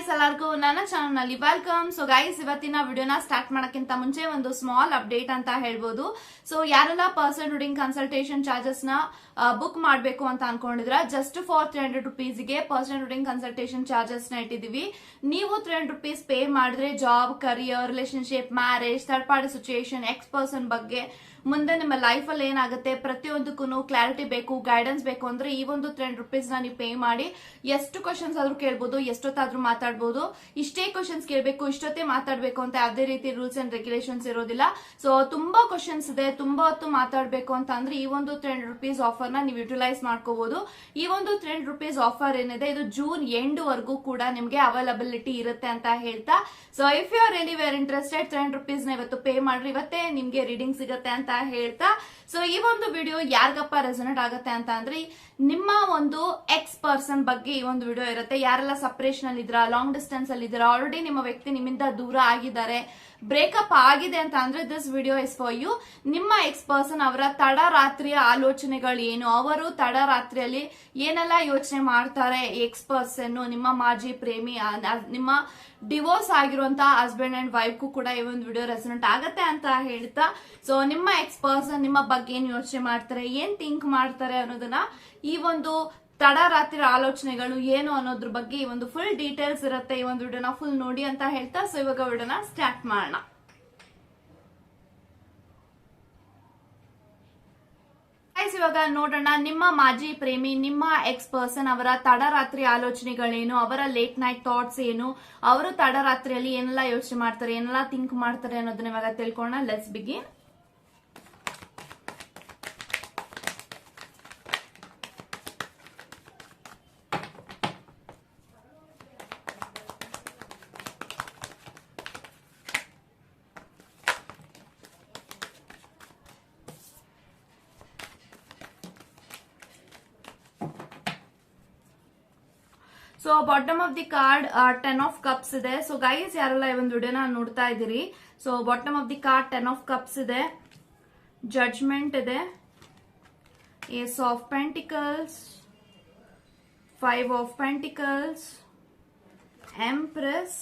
Guys ಎಲ್ಲರಿಗೂ ನನ್ನ ಚಾನಲ್ನಲ್ಲಿ ವೆಲ್ಕಮ್ ಸೊ ಗೈಸ್ ಇವತ್ತಿನ ವಿಡಿಯೋನ ಸ್ಟಾರ್ಟ್ ಮಾಡೋಕ್ಕಿಂತ ಮುಂಚೆ ಒಂದು ಸ್ಮಾಲ್ ಅಪ್ಡೇಟ್ ಅಂತ ಹೇಳ್ಬೋದು. ಸೊ ಯಾರೆಲ್ಲ ಪರ್ಸನ್ ರೀಡಿಂಗ್ ಕನ್ಸಲ್ಟೇಷನ್ ಚಾರ್ಜಸ್ನ ಬುಕ್ ಮಾಡಬೇಕು ಅಂತ ಅನ್ಕೊಂಡಿದ್ರ ಜಸ್ಟ್ ಫಾರ್ ತ್ರೀ ಹಂಡ್ರೆಡ್ ರುಪೀಸ್ಗೆ ಪರ್ಸನ್ ರೀಡಿಂಗ್ ಕನ್ಸಲ್ಟೇಷನ್ ಚಾರ್ಜಸ್ನ ಇಟ್ಟಿದೀವಿ. ನೀವು ತ್ರೀ ಹಂಡ್ರೆಡ್ ರುಪೀಸ್ ಪೇ ಮಾಡಿದ್ರೆ job career relationship marriage third party situation ex person ಬಗ್ಗೆ ಮುಂದೆ ನಿಮ್ಮ ಲೈಫ್ ಅಲ್ಲಿ ಏನಾಗುತ್ತೆ? ಪ್ರತಿಯೊಂದಕ್ಕೂ ಕ್ಲಾರಿಟಿ ಬೇಕು ಗೈಡೆನ್ಸ್ ಬೇಕು ಅಂದ್ರೆ ಈ ಒಂದು ಟ್ರೆಂಡ್ನ ನೀವು ಪೇ ಮಾಡಿ, ಎಷ್ಟು ಕ್ವಶನ್ಸ್ ಆದ್ರೂ ಕೇಳ್ಬೋದು, ಎಷ್ಟೊತ್ತಾದ್ರೂ ಮಾತಾಡ್ಬೋದು. ಇಷ್ಟೇ ಕ್ವಶನ್ಸ್ ಕೇಳಬೇಕು, ಇಷ್ಟೊತ್ತೇ ಮಾತಾಡಬೇಕು ಅಂತ ಯಾವುದೇ ರೀತಿ ರೂಲ್ಸ್ ಅಂಡ್ ರೆಗ್ಯುಲೇಷನ್ಸ್ ಇರೋದಿಲ್ಲ. ಸೊ ತುಂಬಾ ಕ್ವಶನ್ಸ್ ಇದೆ, ತುಂಬಾ ಹೊತ್ತು ಮಾತಾಡಬೇಕು ಅಂತ ಅಂದ್ರೆ ಈ ಒಂದು ಟ್ರೆಂಡ್ ರುಪೀಸ್ ಆಫರ್ನ ನೀವು ಯುಟಿಲೈಸ್ ಮಾಡ್ಕೋಬಹುದು ಈ ಒಂದು ಟ್ರೆಂಡ್ ರುಪೀಸ್ ಆಫರ್ ಏನಿದೆ, ಇದು ಜೂನ್ ಎಂಡ್ ವರೆಗೂ ಕೂಡ ನಿಮಗೆ ಅವೈಲಬಿಲಿಟಿ ಇರುತ್ತೆ ಅಂತ ಹೇಳ್ತಾ. So if you are anywhere interested hundred ರುಪೀಸ್ನ ಇವತ್ತು ಪೇ ಮಾಡ್ರಿ. ಇವತ್ತೇ ನಿಮ್ಗೆ ರೀಡಿಂಗ್ ಸಿಗುತ್ತೆ ಅಂತ ಹೇಳ್ತಾ ಸೊ ಈ ಒಂದು ವಿಡಿಯೋ ಯಾರಿಗಪ್ಪ ರೆಸೊನೇಟ್ ಆಗುತ್ತೆ ಅಂತ ಅಂದ್ರೆ, ನಿಮ್ಮ ಒಂದು ಎಕ್ಸ್ ಪರ್ಸನ್ ಬಗ್ಗೆ ಈ ಒಂದು ವಿಡಿಯೋ ಇರುತ್ತೆ. ಯಾರೆಲ್ಲ ಸಪರೇಷನ್ ಅಲ್ಲಿ ಇದ್ರ ಲಾಂಗ್ ಡಿಸ್ಟೆನ್ಸ್ ಅಲ್ಲಿ ಇದ್ರ ಆಲ್ರೆಡಿ ನಿಮ್ಮ ವ್ಯಕ್ತಿ ನಿಮ್ಮಿಂದ ದೂರ ಆಗಿದ್ದಾರೆ. ಬ್ರೇಕಪ್ ಆಗಿದೆ ಅಂತ ಅಂದ್ರೆ this video is for you ನಿಮ್ಮ ಎಕ್ಸ್ ಪರ್ಸನ್ ಅವರ ತಡರಾತ್ರಿಯ ಆಲೋಚನೆಗಳು ಏನು? ಅವರು ತಡರಾತ್ರಿಯಲ್ಲಿ ಏನೆಲ್ಲ ಯೋಚನೆ ಮಾಡ್ತಾರೆ ಎಕ್ಸ್ ಪರ್ಸನ್ ನಿಮ್ಮ ಮಾಜಿ ಪ್ರೇಮಿ ನಿಮ್ಮ ಡಿವೋರ್ಸ್ ಆಗಿರುವಂತಹ ಹಸ್ಬೆಂಡ್ ಅಂಡ್ ವೈಫ್ಗೂ ಕೂಡ ಈ ಒಂದು ವಿಡಿಯೋ ರೆಸನೆಂಟ್ ಆಗತ್ತೆ ಅಂತ ಹೇಳ್ತಾ. ಸೊ ನಿಮ್ಮ ಎಕ್ಸ್ ಪರ್ಸನ್ ನಿಮ್ಮ ಬಗ್ಗೆ ಏನ್ ಯೋಚನೆ ಮಾಡ್ತಾರೆ? ಏನ್ ಥಿಂಕ್ ಮಾಡ್ತಾರೆ ಅನ್ನೋದನ್ನ ಈ ಒಂದು ತಡರಾತ್ರಿ ಆಲೋಚನೆಗಳು ಏನು ಅನ್ನೋದ್ರ ಬಗ್ಗೆ ಈ ಒಂದು ಫುಲ್ ಡೀಟೇಲ್ಸ್ ಇರುತ್ತೆ ಈ ಒಂದು ವಿಡಿಯೋನ ಫುಲ್ ನೋಡಿ ಅಂತ ಹೇಳ್ತಾ ಸೊ ಇವಾಗ ವಿಡಿಯೋನ ಸ್ಟಾರ್ಟ್ ಮಾಡೋಣ. ಇವಾಗ ನೋಡೋಣ, ನಿಮ್ಮ ಮಾಜಿ ಪ್ರೇಮಿ, ನಿಮ್ಮ ಎಕ್ಸ್ ಪರ್ಸನ್ ಅವರ ತಡರಾತ್ರಿ ಆಲೋಚನೆಗಳೇನು, ಅವರ ಲೇಟ್ ನೈಟ್ ಥಾಟ್ಸ್ ಏನು, ಅವರು ತಡರಾತ್ರಿಯಲ್ಲಿ ಏನೆಲ್ಲ ಯೋಚನೆ ಮಾಡ್ತಾರೆ, ಏನೆಲ್ಲ ಥಿಂಕ್ ಮಾಡ್ತಾರೆ ಅನ್ನೋದನ್ನ ಇವಾಗ ತಿಳ್ಕೊಳ್ಳೋಣ. Let's begin so bottom of the card ten of cups ಇದೆ. ಸೊ ಗೈಸ್ ಯಾರೆಲ್ಲ ಈ ಒಂದು ವಿಡಿಯೋನ ನೋಡ್ತಾ ಇದ್ದೀರಿ? So bottom of the card ten of cups ಇದೆ. ಜಡ್ಜ್ಮೆಂಟ್ ಇದೆ. Ace of pentacles five of pentacles empress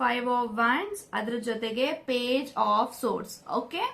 five of wands ಅದ್ರ ಜೊತೆಗೆ page of swords okay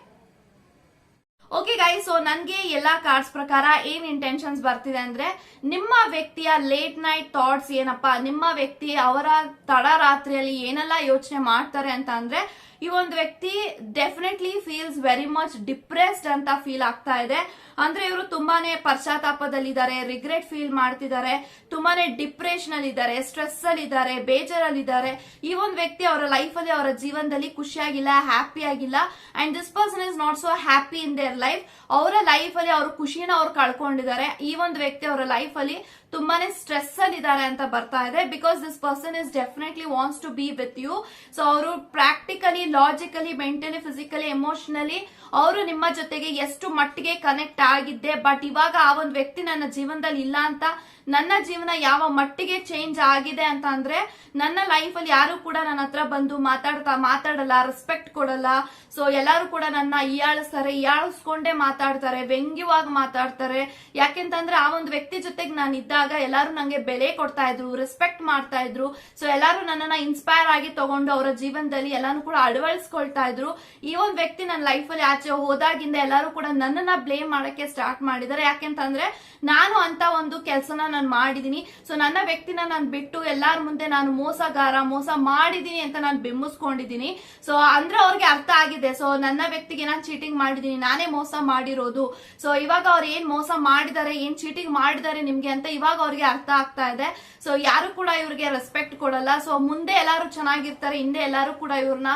okay guys so ನನ್ಗೆ ಎಲ್ಲಾ ಕಾರ್ಡ್ಸ್ ಪ್ರಕಾರ ಏನ್ ಇಂಟೆನ್ಷನ್ಸ್ ಬರ್ತಿದೆ ಅಂದ್ರೆ, ನಿಮ್ಮ ವ್ಯಕ್ತಿಯ ಲೇಟ್ ನೈಟ್ ಥಾಟ್ಸ್ ಏನಪ್ಪಾ? ನಿಮ್ಮ ವ್ಯಕ್ತಿ ಅವರ ತಡರಾತ್ರಿಯಲ್ಲಿ ಏನೆಲ್ಲ ಯೋಚನೆ ಮಾಡ್ತಾರೆ ಅಂತ ಅಂದ್ರೆ ಈ ಒಂದು ವ್ಯಕ್ತಿ definitely feels very much depressed ಅಂತ ಫೀಲ್ ಆಗ್ತಾ ಇದೆ. ಅಂದ್ರೆ ಇವರು ತುಂಬಾನೇ ಪಶ್ಚಾತ್ತಾಪದಲ್ಲಿದ್ದಾರೆ ರಿಗ್ರೆಟ್ ಫೀಲ್ ಮಾಡ್ತಿದ್ದಾರೆ, ತುಂಬಾನೇ ಡಿಪ್ರೆಷನ್ ಅಲ್ಲಿ ಇದ್ದಾರೆ ಸ್ಟ್ರೆಸ್ ಅಲ್ಲಿ ಇದ್ದಾರೆ ಬೇಜಾರಲ್ಲಿ ಇದ್ದಾರೆ ಈ ಒಂದು ವ್ಯಕ್ತಿ ಅವರ ಲೈಫ್ ಅಲ್ಲಿ, ಅವರ ಜೀವನದಲ್ಲಿ ಖುಷಿಯಾಗಿಲ್ಲ ಹ್ಯಾಪಿ ಆಗಿಲ್ಲ. And this person is not so happy in their life ಅವರ ಲೈಫ್ ಅಲ್ಲಿ ಅವ್ರ ಖುಷಿನ ಅವ್ರು ಕಳ್ಕೊಂಡಿದ್ದಾರೆ. ಈ ಒಂದು ವ್ಯಕ್ತಿ ಅವರ ಲೈಫ್ ಅಲ್ಲಿ ತುಂಬಾನೇ ಸ್ಟ್ರೆಸ್ ಅಲ್ಲಿ ಇದ್ದಾರೆ ಅಂತ ಬರ್ತಾ ಇದೆ. Because this person is definitely wants to be with you so ಅವರು practically logically mentally physically emotionally ಅವರು ನಿಮ್ಮ ಜೊತೆಗೆ ಎಷ್ಟು ಮಟ್ಟಿಗೆ ಕನೆಕ್ಟ್ ಆಗಿದ್ದೆ ಬಟ್ ಇವಾಗ ಆ ಒಂದು ವ್ಯಕ್ತಿ ನನ್ನ ಜೀವನದಲ್ಲಿ ಇಲ್ಲ ಅಂತ ನನ್ನ ಜೀವನ ಯಾವ ಮಟ್ಟಿಗೆ ಚೇಂಜ್ ಆಗಿದೆ ಅಂತ ಅಂದ್ರೆ ನನ್ನ ಲೈಫ್ ಅಲ್ಲಿ ಯಾರು ಕೂಡ ನನ್ನ ಹತ್ರ ಬಂದು ಮಾತಾಡ್ತಾ ಮಾತಾಡಲ್ಲ ರೆಸ್ಪೆಕ್ಟ್ ಕೊಡಲ್ಲ. ಸೊ ಎಲ್ಲರೂ ಕೂಡ ನನ್ನ ಇಯಾಳಿಸ್ತಾರೆ, ಇಯಾಳಿಸ್ಕೊಂಡೇ ಮಾತಾಡ್ತಾರೆ, ವ್ಯಂಗ್ಯವಾಗಿ ಮಾತಾಡ್ತಾರೆ. ಯಾಕೆಂತಂದ್ರೆ ಆ ಒಂದು ವ್ಯಕ್ತಿ ಜೊತೆಗೆ ನಾನು ಇದ್ದಾಗ ಎಲ್ಲರೂ ನಂಗೆ ಬೆಲೆ ಕೊಡ್ತಾ ಇದ್ರು ರೆಸ್ಪೆಕ್ಟ್ ಮಾಡ್ತಾ ಇದ್ರು. ಸೊ ಎಲ್ಲರೂ ನನ್ನನ್ನ ಇನ್ಸ್ಪೈರ್ ಆಗಿ ತಗೊಂಡು ಅವರ ಜೀವನದಲ್ಲಿ ಎಲ್ಲಾನು ಕೂಡ ಅಳವಡಿಸ್ಕೊಳ್ತಾ ಇದ್ರು. ಈ ಒಂದು ವ್ಯಕ್ತಿ ನನ್ನ ಲೈಫ್ ಅಲ್ಲಿ ಆಚೆ ಹೋದಾಗಿಂದ ಎಲ್ಲರೂ ಕೂಡ ನನ್ನನ್ನ ಬ್ಲೇಮ್ ಮಾಡಕ್ಕೆ ಸ್ಟಾರ್ಟ್ ಮಾಡಿದ್ದಾರೆ. ಯಾಕೆಂತಂದ್ರೆ ನಾನು ಅಂತ ಒಂದು ಕೆಲಸನ ನಾನು ಮಾಡಿದೀನಿ. ಸೊ ನನ್ನ ವ್ಯಕ್ತಿನ ನಾನು ಬಿಟ್ಟು ಎಲ್ಲಾರ ಮುಂದೆ ನಾನು ಮೋಸಗಾರ, ಮೋಸ ಮಾಡಿದೀನಿ ಅಂತ ನಾನು ಬೆಂಬಿಸ್ಕೊಂಡಿದ್ದೀನಿ ಸೊ ಅಂದ್ರೆ ಅವ್ರಿಗೆ ಅರ್ಥ ಆಗಿದೆ. ಸೊ ನನ್ನ ವ್ಯಕ್ತಿಗೆ ನಾನು ಚೀಟಿಂಗ್ ಮಾಡಿದೀನಿ. ನಾನೇ ಮೋಸ ಮಾಡಿರೋದು. ಸೊ ಇವಾಗ ಅವ್ರು ಏನ್ ಮೋಸ ಮಾಡಿದ್ದಾರೆ ಏನ್ ಚೀಟಿಂಗ್ ಮಾಡಿದ್ದಾರೆ ನಿಮ್ಗೆ ಅಂತ ಇವಾಗ ಅವ್ರಿಗೆ ಅರ್ಥ ಆಗ್ತಾ ಇದೆ. ಸೊ ಯಾರು ಕೂಡ ಇವ್ರಿಗೆ ರೆಸ್ಪೆಕ್ಟ್ ಕೊಡಲ್ಲ. ಸೊ ಮುಂದೆ ಎಲ್ಲಾರು ಚೆನ್ನಾಗಿರ್ತಾರೆ, ಹಿಂದೆ ಎಲ್ಲಾರು ಕೂಡ ಇವ್ರನ್ನ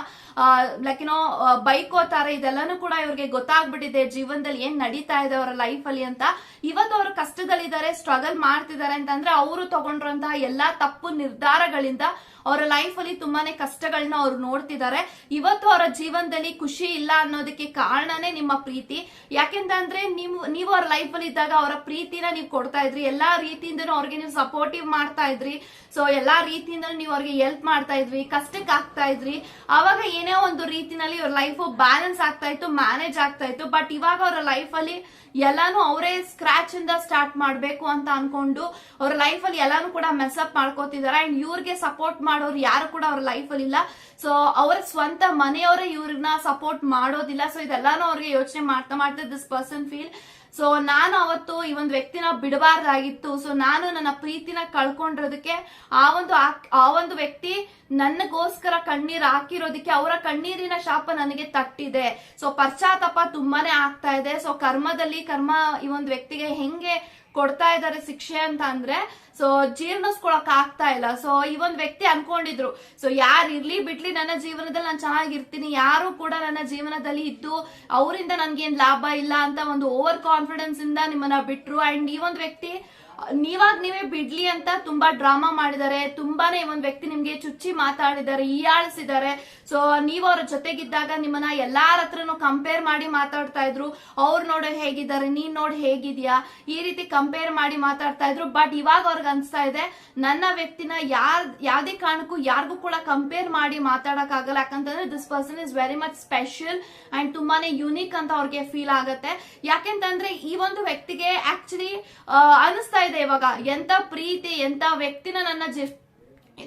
ಲೈಕ್ ಏನೋ ಬೈಕೋತಾರೆ. ಇದೆಲ್ಲಾನು ಕೂಡ ಇವ್ರಿಗೆ ಗೊತ್ತಾಗ್ಬಿಟ್ಟಿದೆ. ಜೀವನದಲ್ಲಿ ಏನ್ ನಡೀತಾ ಇದೆ ಅವರ ಲೈಫ್ ಅಲ್ಲಿ ಅಂತ. ಇವತ್ತು ಅವರು ಕಷ್ಟದಲ್ಲಿದ್ದಾರೆ ಸ್ಟ್ರಗಲ್ ಮಾಡ್ತಿದ್ದಾರೆ ಅಂತಂದ್ರೆ ಅವರು ತಗೊಂಡಿರುವಂತಹ ಎಲ್ಲಾ ತಪ್ಪು ನಿರ್ಧಾರಗಳಿಂದ ಅವರ ಲೈಫ್ ಅಲ್ಲಿ ತುಂಬಾನೇ ಕಷ್ಟಗಳನ್ನ ಅವ್ರು ನೋಡ್ತಿದ್ದಾರೆ. ಇವತ್ತು ಅವರ ಜೀವನದಲ್ಲಿ ಖುಷಿ ಇಲ್ಲ ಅನ್ನೋದಕ್ಕೆ ಕಾರಣನೇ ನಿಮ್ಮ ಪ್ರೀತಿ. ಯಾಕೆಂತಂದ್ರೆ ನೀವು ನೀವು ಅವ್ರ ಲೈಫ್ ಅಲ್ಲಿ ಇದ್ದಾಗ ಅವರ ಪ್ರೀತಿನ ನೀವು ಕೊಡ್ತಾ ಇದ್ರಿ. ಎಲ್ಲಾ ರೀತಿಯಿಂದನೂ ಅವ್ರಿಗೆ ನೀವು ಸಪೋರ್ಟಿವ್ ಮಾಡ್ತಾ ಇದ್ರಿ. ಸೊ ಎಲ್ಲಾ ರೀತಿಯಿಂದ ನೀವು ಅವ್ರಿಗೆ ಹೆಲ್ಪ್ ಮಾಡ್ತಾ ಇದ್ವಿ ಕಷ್ಟಕ್ಕೆ ಆಗ್ತಾ ಇದ್ರಿ. ಅವಾಗ ಏನೇ ಒಂದು ರೀತಿನಲ್ಲಿ ಅವ್ರ ಲೈಫ್ ಬ್ಯಾಲೆನ್ಸ್ ಆಗ್ತಾ ಇತ್ತು ಮ್ಯಾನೇಜ್ ಆಗ್ತಾ ಇತ್ತು. ಬಟ್ ಇವಾಗ ಅವರ ಲೈಫ್ ಅಲ್ಲಿ ಎಲ್ಲಾನು ಅವರೇ ಸ್ಕ್ರಾಚ್ ಇಂದ ಸ್ಟಾರ್ಟ್ ಮಾಡ್ಬೇಕು ಅಂತ ಅನ್ಕೊಂಡು ತಗೊಂಡು ಅವ್ರ ಲೈಫ್ ಅಲ್ಲಿ ಎಲ್ಲಾನು ಕೂಡ ಮೆಸ್ಅಪ್ ಮಾಡ್ಕೋತಿದ್ದಾರೆ ಅಂಡ್ ಇವ್ರಿಗೆ ಸಪೋರ್ಟ್ ಮಾಡೋರು ಯಾರು ಕೂಡ ಅವ್ರ ಲೈಫ್ ಅಲ್ಲಿ ಇಲ್ಲ. ಸೊ ಅವರ ಸ್ವಂತ ಮನೆಯವರೇ ಇವ್ರನ್ನ ಸಪೋರ್ಟ್ ಮಾಡೋದಿಲ್ಲ. ಸೊ ಇದೆಲ್ಲಾನು ಅವ್ರಿಗೆ ಯೋಚನೆ ಮಾಡ್ತಾ ಮಾಡ್ತಾ ದಿಸ್ ಪರ್ಸನ್ ಫೀಲ್ ಸೊ ನಾನು ಅವತ್ತು ಈ ಒಂದು ವ್ಯಕ್ತಿನ ಬಿಡಬಾರ್ದಾಗಿತ್ತು. ಸೊ ನಾನು ನನ್ನ ಪ್ರೀತಿನ ಕಳ್ಕೊಂಡಿರೋದಕ್ಕೆ ಆ ಒಂದು ಆ ಒಂದು ವ್ಯಕ್ತಿ ನನಗೋಸ್ಕರ ಕಣ್ಣೀರ್ ಹಾಕಿರೋದಕ್ಕೆ ಅವರ ಕಣ್ಣೀರಿನ ಶಾಪ ನನಗೆ ತಟ್ಟಿದೆ. ಸೊ ಪಶ್ಚಾತ್ತಾಪ ತುಂಬಾನೇ ಆಗ್ತಾ ಇದೆ. ಸೊ ಕರ್ಮದಲ್ಲಿ ಕರ್ಮ ಈ ಒಂದು ವ್ಯಕ್ತಿಗೆ ಹೆಂಗೆ ಕೊಡ್ತಾ ಇದ್ದಾರೆ ಶಿಕ್ಷೆ ಅಂತ ಅಂದ್ರೆ ಸೊ ಜೀರ್ಣಿಸ್ಕೊಳಕ್ ಆಗ್ತಾ ಇಲ್ಲ. ಸೊ ಈ ಒಂದ್ ವ್ಯಕ್ತಿ ಅನ್ಕೊಂಡಿದ್ರು ಸೊ ಯಾರು ಇರ್ಲಿ ಬಿಡ್ಲಿ ನನ್ನ ಜೀವನದಲ್ಲಿ ನಾನು ಚೆನ್ನಾಗಿರ್ತೀನಿ, ಯಾರು ಕೂಡ ನನ್ನ ಜೀವನದಲ್ಲಿ ಇದ್ದು ಅವರಿಂದ ನನ್ಗೇನ್ ಲಾಭ ಇಲ್ಲ ಅಂತ ಒಂದು ಓವರ್ ಕಾನ್ಫಿಡೆನ್ಸ್ ಇಂದ ನಿಮ್ಮನ್ನ ಬಿಟ್ರು. ಅಂಡ್ ಈ ಒಂದು ವ್ಯಕ್ತಿ ನೀವಾಗ ನೀವೇ ಬಿಡ್ಲಿ ಅಂತ ತುಂಬಾ ಡ್ರಾಮಾ ಮಾಡಿದ್ದಾರೆ. ತುಂಬಾನೇ ಒಂದ್ ವ್ಯಕ್ತಿ ನಿಮ್ಗೆ ಚುಚ್ಚಿ ಮಾತಾಡಿದ್ದಾರೆ ಈಯಾಳಿಸಿದ್ದಾರೆ ಸೊ ನೀವು ಅವ್ರ ಜೊತೆಗಿದ್ದಾಗ ನಿಮ್ಮನ್ನ ಎಲ್ಲಾರ ಹತ್ರನು ಕಂಪೇರ್ ಮಾಡಿ ಮಾತಾಡ್ತಾ ಇದ್ರು. ಅವ್ರು ನೋಡು ಹೇಗಿದ್ದಾರೆ, ನೀನ್ ನೋಡ್ ಹೇಗಿದ್ಯಾ? ಈ ರೀತಿ ಕಂಪೇರ್ ಮಾಡಿ ಮಾತಾಡ್ತಾ ಇದ್ರು. ಬಟ್ ಇವಾಗ ಅವ್ರಿಗೆ ಅನ್ಸ್ತಾ ಇದೆ, ನನ್ನ ವ್ಯಕ್ತಿನ ಯಾರ್, ಯಾವ್ದೇ ಕಾರಣಕ್ಕೂ ಯಾರಿಗೂ ಕೂಡ ಕಂಪೇರ್ ಮಾಡಿ ಮಾತಾಡಕ್ ಆಗಲ್ಲ. ಯಾಕಂತಂದ್ರೆ this person is very much special and ತುಂಬಾನೇ ಯುನೀಕ್ ಅಂತ ಅವ್ರಿಗೆ ಫೀಲ್ ಆಗತ್ತೆ. ಯಾಕೆಂತಂದ್ರೆ ಈ ಒಂದು ವ್ಯಕ್ತಿಗೆ ಆಕ್ಚುಲಿ ಅನಿಸ್ತಾ ಇದೆ ಇವಾಗ. ಎಂತ ಪ್ರೀತಿ ಎಂತ ವ್ಯಕ್ತಿನ ನನ್ನ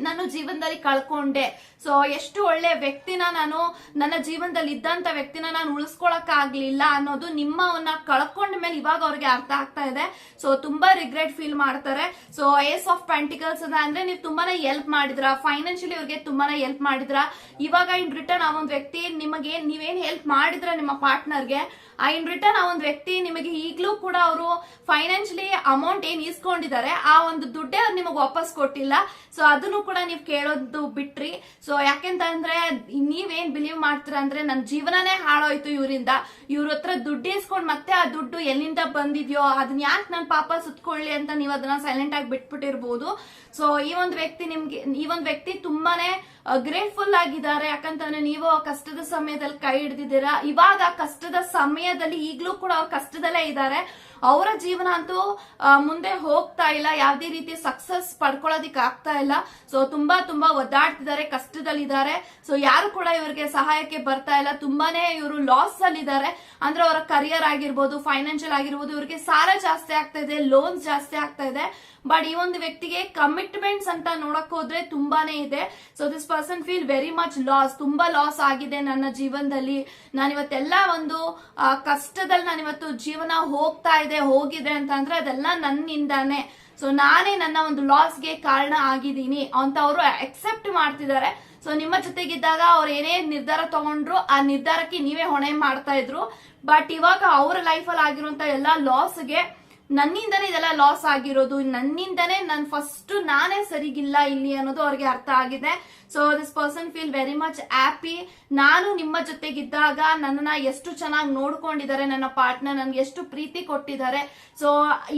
ನಾನು ಜೀವನದಲ್ಲಿ ಕಳ್ಕೊಂಡೆ. ಸೊ ಎಷ್ಟು ಒಳ್ಳೆ ವ್ಯಕ್ತಿನ ನಾನು, ನನ್ನ ಜೀವನದಲ್ಲಿ ಇದ್ದಂತ ವ್ಯಕ್ತಿನ ನಾನು ಉಳಿಸ್ಕೊಳಕ್ ಆಗ್ಲಿಲ್ಲ ಅನ್ನೋದು ನಿಮ್ಮವನ್ನ ಕಳ್ಕೊಂಡ ಮೇಲೆ ಇವಾಗ ಅವ್ರಿಗೆ ಅರ್ಥ ಆಗ್ತಾ ಇದೆ. ಸೊ ತುಂಬಾ ರಿಗ್ರೆಟ್ ಫೀಲ್ ಮಾಡ್ತಾರೆ. ಸೊ ಏಸ್ ಆಫ್ ಪ್ಯಾಂಟಿಕಲ್ಸ್ ಅಂದ್ರೆ ನೀವು ತುಂಬಾನೇ ಹೆಲ್ಪ್ ಮಾಡಿದ್ರ ಫೈನಾನ್ಷಿಯಲಿ ಅವ್ರಿಗೆ ತುಂಬಾನೇ ಹೆಲ್ಪ್ ಮಾಡಿದ್ರ. ಇವಾಗ ಇನ್ ರಿಟರ್ನ್ ಆ ಒಂದು ವ್ಯಕ್ತಿ ನಿಮಗೆ, ನೀವೇನ್ ಹೆಲ್ಪ್ ಮಾಡಿದ್ರ ನಿಮ್ಮ ಪಾರ್ಟ್ನರ್ಗೆ ಆ ಇನ್ ರಿಟರ್ನ್ ಆ ಒಂದು ವ್ಯಕ್ತಿ ನಿಮಗೆ ಈಗಲೂ ಕೂಡ ಅವರು ಫೈನಾನ್ಷಿಯಲಿ ಅಮೌಂಟ್ ಏನ್ ಇಸ್ಕೊಂಡಿದ್ದಾರೆ ಆ ಒಂದು ದುಡ್ಡೇ ನಿಮಗೆ ವಾಪಸ್ ಕೊಟ್ಟಿಲ್ಲ. ಸೊ ಅದನ್ನು ಕೂಡ ನೀವು ಕೇಳೋದು ಬಿಟ್ರಿ. ಸೊ ಯಾಕೆಂತಂದ್ರೆ ನೀವೇನ್ ಬಿಲೀವ್ ಮಾಡ್ತೀರಾ ಅಂದ್ರೆ ನನ್ನ ಜೀವನನೇ ಹಾಳೋಯ್ತು ಇವರಿಂದ. ಇವ್ರ ಹತ್ರ ದುಡ್ಡು ಇಸ್ಕೊಂಡ್ ಮತ್ತೆ ಆ ದುಡ್ಡು ಎಲ್ಲಿಂದ ಬಂದಿದ್ಯೋ ಅದನ್ನ ಯಾಕೆ ನನ್ನ ಪಾಪ ಸುತ್ಕೊಳ್ಳಿ ಅಂತ ನೀವು ಅದನ್ನ ಸೈಲೆಂಟ್ ಆಗಿ ಬಿಟ್ಬಿಟ್ಟಿರ್ಬೋದು. ಸೊ ಈ ಒಂದು ವ್ಯಕ್ತಿ ನಿಮ್ಗೆ, ಈ ಒಂದು ವ್ಯಕ್ತಿ ತುಂಬಾನೇ ಗ್ರೇಟ್ಫುಲ್ ಆಗಿದ್ದಾರೆ. ಯಾಕಂತಂದ್ರೆ ನೀವು ಆ ಕಷ್ಟದ ಸಮಯದಲ್ಲಿ ಕೈ ಹಿಡಿದಿದ್ದೀರಾ. ಇವಾಗ ಕಷ್ಟದ ಸಮಯದಲ್ಲಿ ಈಗಲೂ ಕೂಡ ಅವ್ರು ಕಷ್ಟದಲ್ಲೇ ಇದ್ದಾರೆ. ಅವರ ಜೀವನ ಅಂತೂ ಮುಂದೆ ಹೋಗ್ತಾ ಇಲ್ಲ. ಯಾವುದೇ ರೀತಿ ಸಕ್ಸಸ್ ಪಡ್ಕೊಳ್ಳೋದಿಕ್ ಆಗ್ತಾ ಇಲ್ಲ. ಸೊ ತುಂಬಾ ತುಂಬಾ ಒದ್ದಾಡ್ತಿದ್ದಾರೆ, ಕಷ್ಟದಲ್ಲಿದ್ದಾರೆ. ಸೊ ಯಾರು ಕೂಡ ಇವರಿಗೆ ಸಹಾಯಕ್ಕೆ ಬರ್ತಾ ಇಲ್ಲ. ತುಂಬಾನೇ ಇವರು ಲಾಸ್ ಅಲ್ಲಿ ಇದ್ದಾರೆ ಅಂದ್ರೆ ಅವರ ಕರಿಯರ್ ಆಗಿರ್ಬೋದು ಫೈನಾನ್ಷಿಯಲ್ ಆಗಿರ್ಬೋದು, ಇವರಿಗೆ ಸಾಲ ಜಾಸ್ತಿ ಆಗ್ತಾ ಇದೆ ಲೋನ್ಸ್ ಜಾಸ್ತಿ ಆಗ್ತಾ ಇದೆ. ಬಟ್ ಈ ಒಂದು ವ್ಯಕ್ತಿಗೆ ಕಮಿಟ್ಮೆಂಟ್ಸ್ ಅಂತ ನೋಡಕ್ ಹೋದ್ರೆ ತುಂಬಾನೇ ಇದೆ. So this person feel very much loss ತುಂಬಾ ಲಾಸ್ ಆಗಿದೆ ನನ್ನ ಜೀವನದಲ್ಲಿ. ನಾನಿವತ್ತೆಲ್ಲ ಒಂದು ಕಷ್ಟದಲ್ಲಿ ನಾನಿವತ್ತು ಜೀವನ ಹೋಗ್ತಾ ಇದೆ, ಹೋಗಿದೆ ಅಂತ ಅಂದ್ರೆ ಅದೆಲ್ಲ ನನ್ನಿಂದಾನೆ. ಸೊ ನಾನೇ ನನ್ನ ಒಂದು ಲಾಸ್ಗೆ ಕಾರಣ ಆಗಿದ್ದೀನಿ. ಅಂತ ಅವರು ಅಕ್ಸೆಪ್ಟ್ ಮಾಡ್ತಿದ್ದಾರೆ. ಸೊ ನಿಮ್ಮ ಜೊತೆಗಿದ್ದಾಗ ಅವ್ರು ಏನೇ ನಿರ್ಧಾರ ತಗೊಂಡ್ರು, ಆ ನಿರ್ಧಾರಕ್ಕೆ ನೀವೇ ಹೊಣೆ ಮಾಡ್ತಾ ಇದ್ರು. ಬಟ್ ಇವಾಗ ಅವ್ರ ಲೈಫಲ್ಲಿ ಆಗಿರುವಂತ ಎಲ್ಲಾ ಲಾಸ್ಗೆ ನನ್ನಿಂದನೇ ಇದೆಲ್ಲ ಲಾಸ್ ಆಗಿರೋದು, ನನ್ನಿಂದನೇ ನನ್ ಫಸ್ಟ್ ನಾನೇ ಸರಿಗಿಲ್ಲ ಇಲ್ಲಿ ಅನ್ನೋದು ಅವ್ರಿಗೆ ಅರ್ಥ ಆಗಿದೆ. So this person feel very much happy ನಾನು ನಿಮ್ಮ ಜೊತೆಗಿದ್ದಾಗ ನನ್ನನ್ನ ಎಷ್ಟು ಚೆನ್ನಾಗಿ ನೋಡ್ಕೊಂಡಿದ್ದಾರೆ, ನನ್ನ ಪಾರ್ಟ್ನರ್ ನನ್ಗೆ ಎಷ್ಟು ಪ್ರೀತಿ ಕೊಟ್ಟಿದ್ದಾರೆ. ಸೊ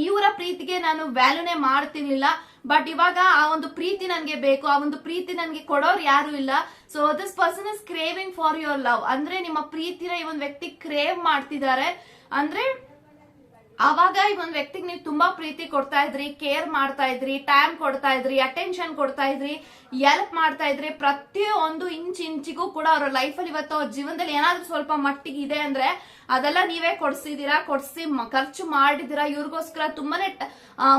ಇವರ ಪ್ರೀತಿಗೆ ನಾನು ವ್ಯಾಲ್ಯೂನೇ ಮಾಡ್ತಿರ್ಲಿಲ್ಲ. ಬಟ್ ಇವಾಗ ಆ ಒಂದು ಪ್ರೀತಿ ನನಗೆ ಬೇಕು, ಆ ಒಂದು ಪ್ರೀತಿ ನನಗೆ ಕೊಡೋರು ಯಾರು ಇಲ್ಲ. So this person is craving for your love ಅಂದ್ರೆ ನಿಮ್ಮ ಪ್ರೀತಿನ ಈ ಒಂದು ವ್ಯಕ್ತಿ ಕ್ರೇವ್ ಮಾಡ್ತಿದ್ದಾರೆ. ಅಂದ್ರೆ ಅವಾಗ ಈ ಒಂದು ವ್ಯಕ್ತಿಗೆ ನೀವು ತುಂಬಾ ಪ್ರೀತಿ ಕೊಡ್ತಾ ಇದ್ರಿ ಕೇರ್ ಮಾಡ್ತಾ ಇದ್ರಿ ಟೈಮ್ ಕೊಡ್ತಾ ಇದ್ರಿ ಅಟೆನ್ಷನ್ ಕೊಡ್ತಾ ಇದ್ರಿ ಎಲ್ಪ್ ಮಾಡ್ತಾ ಇದ್ರಿ, ಪ್ರತಿಯೊಂದು ಇಂಚ್ ಇಂಚಿಗೂ ಕೂಡ ಅವ್ರ ಲೈಫಲ್ಲಿ ಇವತ್ತು ಅವ್ರ ಜೀವನದಲ್ಲಿ ಏನಾದ್ರೂ ಸ್ವಲ್ಪ ಮಟ್ಟಿಗೆ ಇದೆ ಅಂದ್ರೆ ಅದೆಲ್ಲ ನೀವೇ ಕೊಡ್ಸಿದೀರಾ, ಕೊಡ್ಸಿ ಖರ್ಚು ಮಾಡಿದಿರಾ, ಇವ್ರಿಗೋಸ್ಕರ ತುಂಬಾನೇ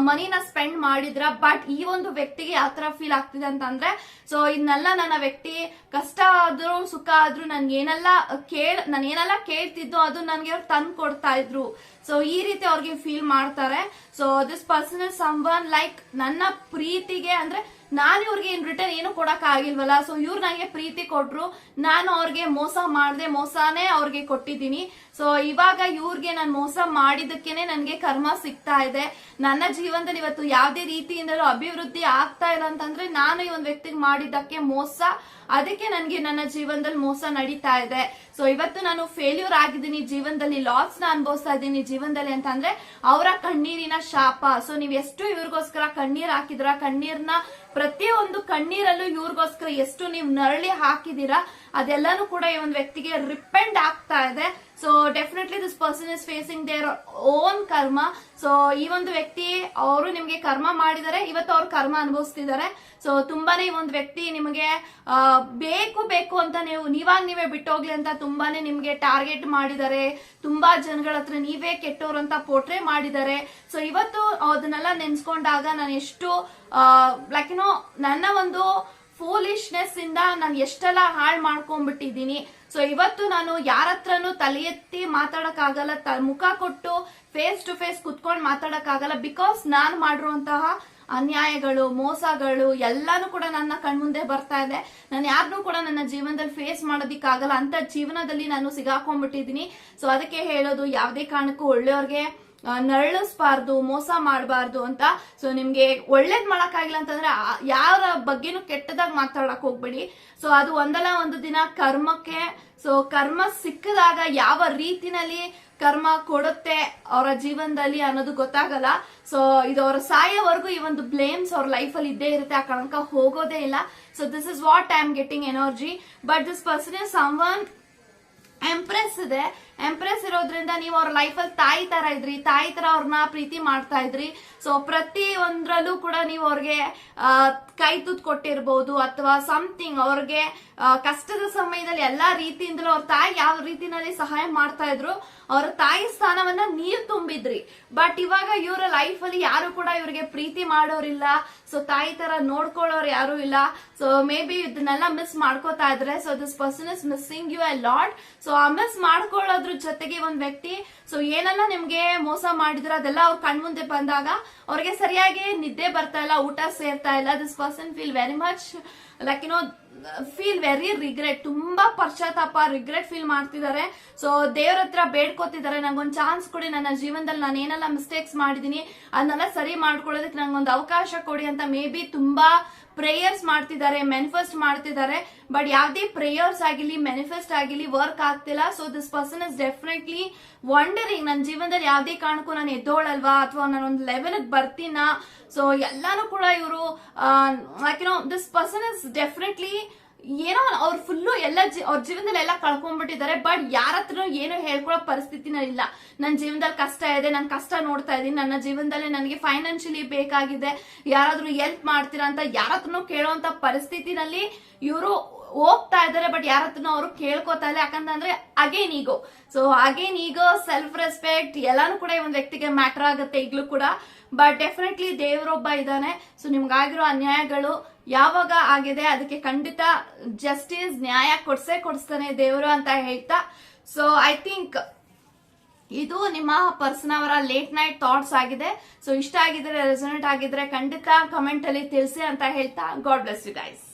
ಮನಿನ ಸ್ಪೆಂಡ್ ಮಾಡಿದ್ರ ಬಟ್ ಈ ಒಂದು ವ್ಯಕ್ತಿಗೆ ಯಾವ ತರ ಫೀಲ್ ಆಗ್ತಿದೆ ಅಂತಂದ್ರೆ ಸೊ ಇದನ್ನೆಲ್ಲ ನನ್ನ ವ್ಯಕ್ತಿ ಕಷ್ಟ ಆದ್ರೂ ಸುಖ ಆದ್ರೂ ನನ್ಗೆ ಏನೆಲ್ಲ ಕೇಳ್ ನಾನು ಏನೆಲ್ಲ ಕೇಳ್ತಿದ್ದು ಅದು ನನ್ಗೆ ಅವ್ರು ತಂದು ಕೊಡ್ತಾ ಇದ್ರು. ಸೊ ಈ ರೀತಿ ಅವ್ರಿಗೆ ಫೀಲ್ ಮಾಡ್ತಾರೆ. So this person is some like ನನ್ನ ಪ್ರೀತಿಗೆ ಅಂದ್ರೆ ನಾನು ಇವ್ರಿಗೆ ಇನ್ ರಿಟರ್ನ್ ಏನು ಕೊಡಕ್ ಆಗಿಲ್ವಲ್ಲ? ಸೊ ಇವ್ರು ನನಗೆ ಪ್ರೀತಿ ಕೊಟ್ರು. ನಾನು ಅವ್ರಿಗೆ ಮೋಸ ಮಾಡದೆ, ಮೋಸನೇ ಅವ್ರಿಗೆ ಕೊಟ್ಟಿದ್ದೀನಿ. ಸೊ ಇವಾಗ ಇವ್ರಿಗೆ ನಾನು ಮೋಸ ಮಾಡಿದಕ್ಕೇನೆ ನನಗೆ ಕರ್ಮ ಸಿಗ್ತಾ ಇದೆ. ನನ್ನ ಜೀವನದಲ್ಲಿ ಇವತ್ತು ಯಾವುದೇ ರೀತಿಯಿಂದಲೂ ಅಭಿವೃದ್ಧಿ ಆಗ್ತಾ ಇಲ್ಲ ಅಂತಂದ್ರೆ ನಾನು ಈ ಒಂದು ವ್ಯಕ್ತಿಗೆ ಮಾಡಿದ್ದಕ್ಕೆ ಮೋಸ. ಅದಕ್ಕೆ ನನಗೆ ನನ್ನ ಜೀವನದಲ್ಲಿ ಮೋಸ ನಡೀತಾ ಇದೆ. ಸೊ ಇವತ್ತು ನಾನು ಫೇಲ್ಯೂರ್ ಆಗಿದ್ದೀನಿ ಜೀವನದಲ್ಲಿ ಲಾಸ್ನ ಅನುಭವಿಸ್ತಾ ಇದ್ದೀನಿ ಜೀವನದಲ್ಲಿ ಅಂತಂದ್ರೆ ಅವರ ಕಣ್ಣೀರಿನ ಶಾಪ. ಸೊ ನೀವ್ ಎಷ್ಟು ಇವ್ರಿಗೋಸ್ಕರ ಕಣ್ಣೀರ್ ಹಾಕಿದ್ರ, ಕಣ್ಣೀರ್ನ ಪ್ರತಿಯೊಂದು ಕಣ್ಣೀರಲ್ಲೂ ಇವ್ರಿಗೋಸ್ಕರ ಎಷ್ಟು ನೀವು ನರಳಿ ಹಾಕಿದೀರಾ ಅದೆಲ್ಲಾನು ಕೂಡ ಈ ಒಂದು ವ್ಯಕ್ತಿಗೆ ರಿಪೆಂಡ್ ಆಗ್ತಾ ಇದೆ. So definitely this person is facing their own karma so ಈ ಒಂದು ವ್ಯಕ್ತಿ, ಅವರು ನಿಮಗೆ ಕರ್ಮ ಮಾಡಿದರೆ ಇವತ್ತು ಅವ್ರು ಕರ್ಮ ಅನುಭವಿಸ್ತಿದ್ದಾರೆ. ಸೊ ತುಂಬಾನೇ ಈ ಒಂದು ವ್ಯಕ್ತಿ ನಿಮಗೆ ಬೇಕು ಬೇಕು ಅಂತ ನೀವು, ನೀವಾಗ ನೀವೇ ಬಿಟ್ಟೋಗ್ಲಿ ಅಂತ ತುಂಬಾನೇ ನಿಮಗೆ ಟಾರ್ಗೆಟ್ ಮಾಡಿದ್ದಾರೆ. ತುಂಬಾ ಜನಗಳ ಹತ್ರ ನೀವೇ ಕೆಟ್ಟೋರು ಅಂತ ಪೋಟ್ರೆ ಮಾಡಿದ್ದಾರೆ. ಸೊ ಇವತ್ತು ಅದನ್ನೆಲ್ಲ ನೆನ್ಸ್ಕೊಂಡಾಗ ನಾನು ಎಷ್ಟು ಲೈಕ್ ಏನೋ ನನ್ನ ಒಂದು ಫೂಲಿಶ್ನೆಸ್ ಇಂದ ನಾನು ಎಷ್ಟೆಲ್ಲ ಹಾಳು ಮಾಡ್ಕೊಂಡ್ಬಿಟ್ಟಿದ್ದೀನಿ. ಸೊ ಇವತ್ತು ನಾನು ಯಾರ ಹತ್ರನೂ ತಲೆ ಎತ್ತಿ ಮಾತಾಡಕ್ಕಾಗಲ್ಲ ಮುಖ ಕೊಟ್ಟು ಫೇಸ್ ಟು ಫೇಸ್ ಕುತ್ಕೊಂಡು ಮಾತಾಡಕ್ಕಾಗಲ್ಲ ಬಿಕಾಸ್ ನಾನು ಮಾಡಿರುವಂತಹ ಅನ್ಯಾಯಗಳು, ಮೋಸಗಳು ಎಲ್ಲಾನು ಕೂಡ ನನ್ನ ಕಣ್ಮುಂದೆ ಬರ್ತಾ ಇದೆ. ನಾನು ಯಾರನ್ನು ಕೂಡ ನನ್ನ ಜೀವನದಲ್ಲಿ ಫೇಸ್ ಮಾಡೋದಿಕ್ಕಾಗಲ್ಲ. ಅಂತ ಜೀವನದಲ್ಲಿ ನಾನು ಸಿಗಾಕೊಂಡ್ಬಿಟ್ಟಿದ್ದೀನಿ. ಸೊ ಅದಕ್ಕೆ ಹೇಳೋದು ಯಾವುದೇ ಕಾರಣಕ್ಕೂ ಒಳ್ಳೆಯವ್ರಿಗೆ ನರಳಿಸ್ಬಾರ್ದು, ಮೋಸ ಮಾಡಬಾರ್ದು ಅಂತ. ಸೊ ನಿಮ್ಗೆ ಒಳ್ಳೇದ್ ಮಾಡಕ್ಕಾಗಿಲ್ಲ ಅಂತಂದ್ರೆ ಯಾರ ಬಗ್ಗೆನೂ ಕೆಟ್ಟದಾಗ ಮಾತಾಡಕ್ ಹೋಗ್ಬೇಡಿ. ಸೊ ಅದು ಒಂದಲ್ಲ ಒಂದು ದಿನ ಕರ್ಮಕ್ಕೆ. ಸೊ ಕರ್ಮ ಸಿಕ್ಕಿದಾಗ ಯಾವ ರೀತಿನಲ್ಲಿ ಕರ್ಮ ಕೊಡುತ್ತೆ ಅವರ ಜೀವನದಲ್ಲಿ ಅನ್ನೋದು ಗೊತ್ತಾಗಲ್ಲ. ಸೊ ಇದು ಅವರ ಸಾಯೋವರೆಗೂ ಈ ಒಂದು ಬ್ಲೇಮ್ಸ್ ಅವ್ರ ಲೈಫಲ್ಲಿ ಇದ್ದೇ ಇರುತ್ತೆ, ಆ ಕಣಕ ಹೋಗೋದೇ ಇಲ್ಲ. So this is what I am getting energy but this person is someone empress ಇದೆ. ಎಂಪ್ರೆಸ್ ಇರೋದ್ರಿಂದ ನೀವು ಅವ್ರ ಲೈಫಲ್ಲಿ ತಾಯಿ ತರ ಇದ್ರಿ, ತಾಯಿ ತರ ಅವ್ರನ್ನ ಪ್ರೀತಿ ಮಾಡ್ತಾ ಇದ್ರಿ. ಸೊ ಪ್ರತಿ ಒಂದ್ರಲ್ಲೂ ಕೂಡ ನೀವು ಅವ್ರಿಗೆ ಕೈ ತುತ್ತು ಕೊಟ್ಟಿರ್ಬೋದು ಅಥವಾ ಸಮಥಿಂಗ್ ಅವ್ರಿಗೆ ಕಷ್ಟದ ಸಮಯದಲ್ಲಿ ಎಲ್ಲಾ ರೀತಿಯಿಂದಲೂ ಅವ್ರ ತಾಯಿ ಯಾವ ರೀತಿನಲ್ಲಿ ಸಹಾಯ ಮಾಡ್ತಾ ಇದ್ರು, ಅವ್ರ ತಾಯಿ ಸ್ಥಾನವನ್ನ ನೀವು ತುಂಬಿದ್ರಿ. ಬಟ್ ಇವಾಗ ಇವರ ಲೈಫ್ ಅಲ್ಲಿ ಯಾರು ಕೂಡ ಇವ್ರಿಗೆ ಪ್ರೀತಿ ಮಾಡೋರಿಲ್ಲ. ಸೊ ತಾಯಿ ತರ ನೋಡ್ಕೊಳ್ಳೋರು ಯಾರು ಇಲ್ಲ. ಸೊ ಮೇ ಬಿ ಇದನ್ನೆಲ್ಲ ಮಿಸ್ ಮಾಡ್ಕೋತಾ ಇದ್ರೆ so this person is missing you a lot so ಆ ಮಿಸ್ ಮಾಡ್ಕೊಳ್ಳೋದ್ರ ಜೊತೆಗೆ ಒಂದ್ ವ್ಯಕ್ತಿ ಸೊ ಏನೆಲ್ಲ ನಿಮ್ಗೆ ಮೋಸ ಮಾಡಿದ್ರ ಅದೆಲ್ಲ ಅವ್ರ ಕಣ್ಮುಂದೆ ಬಂದಾಗ ಅವ್ರಿಗೆ ಸರಿಯಾಗಿ ನಿದ್ದೆ ಬರ್ತಾ ಇಲ್ಲ, ಊಟ ಸೇರ್ತಾ ಇಲ್ಲ this person feel very much like no feel very regret ತುಂಬಾ ಪಶ್ಚಾತ್ತಾಪ ರಿಗ್ರೆಟ್ ಫೀಲ್ ಮಾಡ್ತಿದ್ದಾರೆ. ಸೊ ದೇವ್ರ ಹತ್ರ ಬೇಡ್ಕೋತಿದ್ದಾರೆ. ನಂಗೊಂದು ಚಾನ್ಸ್ ಕೊಡಿ. ನನ್ನ ಜೀವನದಲ್ಲಿ ನಾನು ಏನೆಲ್ಲ ಮಿಸ್ಟೇಕ್ಸ್ ಮಾಡಿದೀನಿ, ಅದನ್ನೆಲ್ಲ ಸರಿ ಮಾಡ್ಕೊಳ್ಳೋದಕ್ಕೆ ನಂಗೊಂದು ಅವಕಾಶ ಕೊಡಿ ಅಂತ ಮೇ ಬಿ ತುಂಬಾ ಪ್ರೇಯರ್ಸ್ ಮಾಡ್ತಿದ್ದಾರೆ ಮ್ಯಾನಿಫೆಸ್ಟ್ ಮಾಡ್ತಿದ್ದಾರೆ. ಬಟ್ ಯಾವುದೇ ಪ್ರೇಯರ್ಸ್ ಆಗಿಲಿ ಮ್ಯಾನಿಫೆಸ್ಟ್ ಆಗಿಲಿ ವರ್ಕ್ ಆಗ್ತಿಲ್ಲ. So this person is definitely wondering ನನ್ನ ಜೀವನದಲ್ಲಿ ಯಾವುದೇ ಕಾರಣಕ್ಕೂ ನಾನು ಎದ್ದೋಳಲ್ವಾ? ಅಥವಾ ನಾನು ಒಂದು ಲೆವೆಲ್ಗೆ ಬರ್ತೀನಾ? ಸೊ ಎಲ್ಲಾನು ಕೂಡ ಇವರು ಯಾಕೆನೋ ದಿಸ್ ಪರ್ಸನ್ ಇಸ್ ಡೆಫಿನೆಟ್ಲಿ ಏನೋ ಅವ್ರು ಫುಲ್ಲು ಎಲ್ಲ ಅವ್ರ ಜೀವನದಲ್ಲಿ ಎಲ್ಲ ಕಳ್ಕೊಂಡ್ಬಿಟ್ಟಿದ್ದಾರೆ ಬಟ್ ಯಾರ ಹತ್ರ ಏನು ಹೇಳ್ಕೊಳ್ಳೋ ಪರಿಸ್ಥಿತಿನ ಇಲ್ಲ. ನನ್ನ ಜೀವನದಲ್ಲಿ ಕಷ್ಟ ಇದೆ, ನಾನು ಕಷ್ಟ ನೋಡ್ತಾ ಇದ್ದೀನಿ ನನ್ನ ಜೀವನದಲ್ಲಿ ನನಗೆ ಫೈನಾನ್ಷಿಯಲಿ ಬೇಕಾಗಿದೆ, ಯಾರಾದರೂ ಎಲ್ಪ್ ಮಾಡ್ತೀರಾ ಅಂತ ಯಾರ ಹತ್ರನೂ ಕೇಳೋಂತ ಪರಿಸ್ಥಿತಿನಲ್ಲಿ ಇವರು ಹೋಗ್ತಾ ಇದ್ದಾರೆ ಬಟ್ ಯಾರ ಹತ್ರನೂ ಅವರು ಕೇಳ್ಕೊತಾ ಇಲ್ಲ. ಯಾಕಂತಂದ್ರೆ again ego so again ego self respect ಎಲ್ಲಾನು ಕೂಡ ಒಂದು ವ್ಯಕ್ತಿಗೆ ಮ್ಯಾಟರ್ ಆಗುತ್ತೆ ಈಗಲೂ ಕೂಡ. ಬಟ್ ಡೆಫಿನೆಟ್ಲಿ ದೇವರೊಬ್ಬ ಇದ್ದಾನೆ. ಸೊ ನಿಮ್ಗಾಗಿರೋ ಅನ್ಯಾಯಗಳು ಯಾವಾಗ ಆಗಿದೆ, ಅದಕ್ಕೆ ಖಂಡಿತ ಜಸ್ಟಿಸ್ ನ್ಯಾಯ ಕೊಡ್ಸೇ ಕೊಡಿಸ್ತಾನೆ ದೇವರು ಅಂತ ಹೇಳ್ತಾ. ಸೊ ಐ ಥಿಂಕ್ ಇದು ನಿಮ್ಮ ಪರ್ಸನ್ ಅವರ ಲೇಟ್ ನೈಟ್ ಥಾಟ್ಸ್ ಆಗಿದೆ. ಸೊ ಇಷ್ಟ ಆಗಿದ್ರೆ ರೆಸನೆಂಟ್ ಆಗಿದ್ರೆ ಖಂಡಿತ ಕಮೆಂಟ್ ಅಲ್ಲಿ ತಿಳಿಸಿ ಅಂತ ಹೇಳ್ತಾ. God bless you guys